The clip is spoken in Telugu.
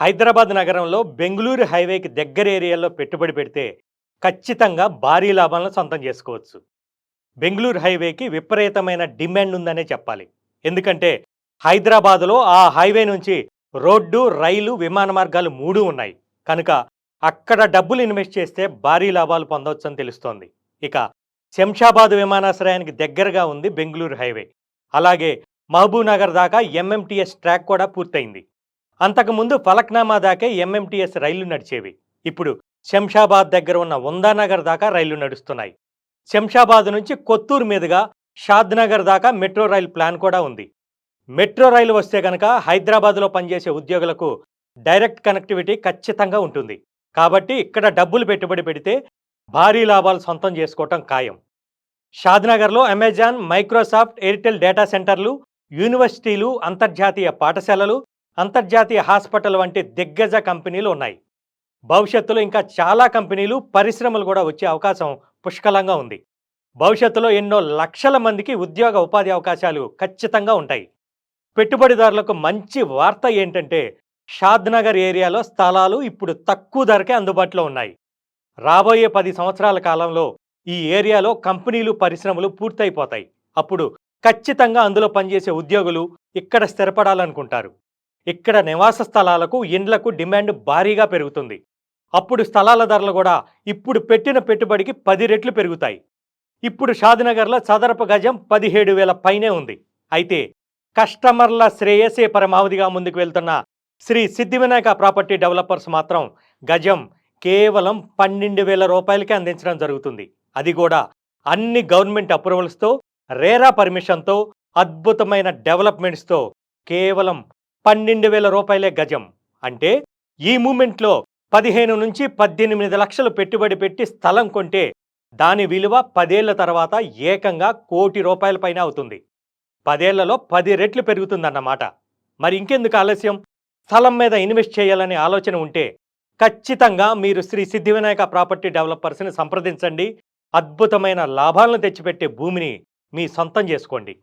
హైదరాబాద్ నగరంలో బెంగళూరు హైవేకి దగ్గర ఏరియాలో పెట్టుబడి పెడితే ఖచ్చితంగా భారీ లాభాలను సొంతం చేసుకోవచ్చు. బెంగళూరు హైవేకి విపరీతమైన డిమాండ్ ఉందనే చెప్పాలి. ఎందుకంటే హైదరాబాదులో ఆ హైవే నుంచి రోడ్డు రైలు విమాన మార్గాలు మూడు ఉన్నాయి. కనుక అక్కడ డబ్బులు ఇన్వెస్ట్ చేస్తే భారీ లాభాలు పొందవచ్చని తెలుస్తోంది. ఇక శంషాబాద్ విమానాశ్రయానికి దగ్గరగా ఉంది బెంగళూరు హైవే. అలాగే మహబూబ్నగర్ దాకా ఎంఎంటీఎస్ ట్రాక్ కూడా పూర్తయింది. అంతకుముందు ఫలక్నామా దాకే ఎంఎంటీఎస్ రైళ్ళు నడిచేవి. ఇప్పుడు శంషాబాద్ దగ్గర ఉన్న ఉందానగర్ దాకా రైళ్ళు నడుస్తున్నాయి. శంషాబాద్ నుంచి కొత్తూరు మీదుగా షాద్నగర్ దాకా మెట్రో రైలు ప్లాన్ కూడా ఉంది. మెట్రో రైలు వస్తే కనుక హైదరాబాద్లో పనిచేసే ఉద్యోగులకు డైరెక్ట్ కనెక్టివిటీ ఖచ్చితంగా ఉంటుంది. కాబట్టి ఇక్కడ డబ్బులు పెట్టుబడి పెడితే భారీ లాభాలు సొంతం చేసుకోవటం ఖాయం. షాద్నగర్లో అమెజాన్ మైక్రోసాఫ్ట్ ఎయిర్టెల్ డేటా సెంటర్లు యూనివర్సిటీలు అంతర్జాతీయ పాఠశాలలు అంతర్జాతీయ హాస్పిటల్ వంటి దిగ్గజ కంపెనీలు ఉన్నాయి. భవిష్యత్తులో ఇంకా చాలా కంపెనీలు పరిశ్రమలు కూడా వచ్చే అవకాశం పుష్కలంగా ఉంది. భవిష్యత్తులో ఎన్నో లక్షల మందికి ఉద్యోగ ఉపాధి అవకాశాలు ఖచ్చితంగా ఉంటాయి. పెట్టుబడిదారులకు మంచి వార్త ఏంటంటే షాద్నగర్ ఏరియాలో స్థలాలు ఇప్పుడు తక్కువ ధరకే అందుబాటులో ఉన్నాయి. రాబోయే పది సంవత్సరాల కాలంలో ఈ ఏరియాలో కంపెనీలు పరిశ్రమలు పూర్తయిపోతాయి. అప్పుడు ఖచ్చితంగా అందులో పనిచేసే ఉద్యోగులు ఇక్కడ స్థిరపడాలనుకుంటారు. ఇక్కడ నివాస స్థలాలకు ఇండ్లకు డిమాండ్ భారీగా పెరుగుతుంది. అప్పుడు స్థలాల ధరలు కూడా ఇప్పుడు పెట్టిన పెట్టుబడికి పది రెట్లు పెరుగుతాయి. ఇప్పుడు షాద్నగర్లో చదరపు గజం పదిహేడు వేల పైనే ఉంది. అయితే కస్టమర్ల శ్రేయసే పరమావధిగా ముందుకు వెళ్తున్న శ్రీ సిద్ధివినాయక ప్రాపర్టీ డెవలపర్స్ మాత్రం గజం కేవలం పన్నెండు వేల రూపాయలకే అందించడం జరుగుతుంది. అది కూడా అన్ని గవర్నమెంట్ అప్రూవల్స్తో రేరా పర్మిషన్తో అద్భుతమైన డెవలప్మెంట్స్తో కేవలం పన్నెండు వేల రూపాయలే గజం. అంటే ఈ మూమెంట్లో పదిహేను నుంచి పద్దెనిమిది లక్షలు పెట్టుబడి పెట్టి స్థలం కొంటే దాని విలువ పదేళ్ళ తర్వాత ఏకంగా కోటి రూపాయల పైన అవుతుంది. పదేళ్ళలో పది రెట్లు పెరుగుతుందన్నమాట. మరి ఇంకెందుకు ఆలస్యం? స్థలం మీద ఇన్వెస్ట్ చేయాలనే ఆలోచన ఉంటే ఖచ్చితంగా మీరు శ్రీ సిద్ధివినాయక ప్రాపర్టీ డెవలపర్స్ని సంప్రదించండి. అద్భుతమైన లాభాలను తెచ్చిపెట్టే భూమిని మీ సొంతం చేసుకోండి.